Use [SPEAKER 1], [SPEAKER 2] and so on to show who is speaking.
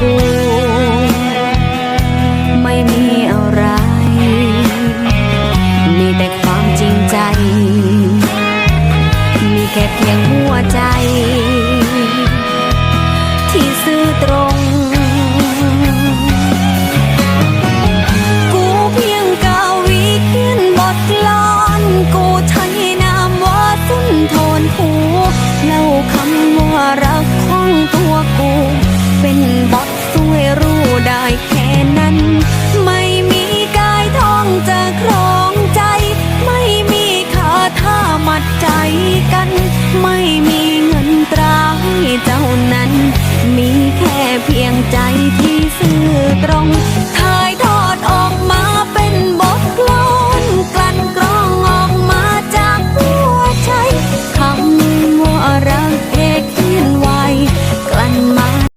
[SPEAKER 1] บูรณ์ไม่มีอะไร มีแต่ความจริงใจ มีแค่เพียงหัวใจ ที่ซื่อตรง ให้รู้ได้แค่นั้น ไม่มีกายท้องจะครองใจ ไม่มีคาถามัดใจกันไม่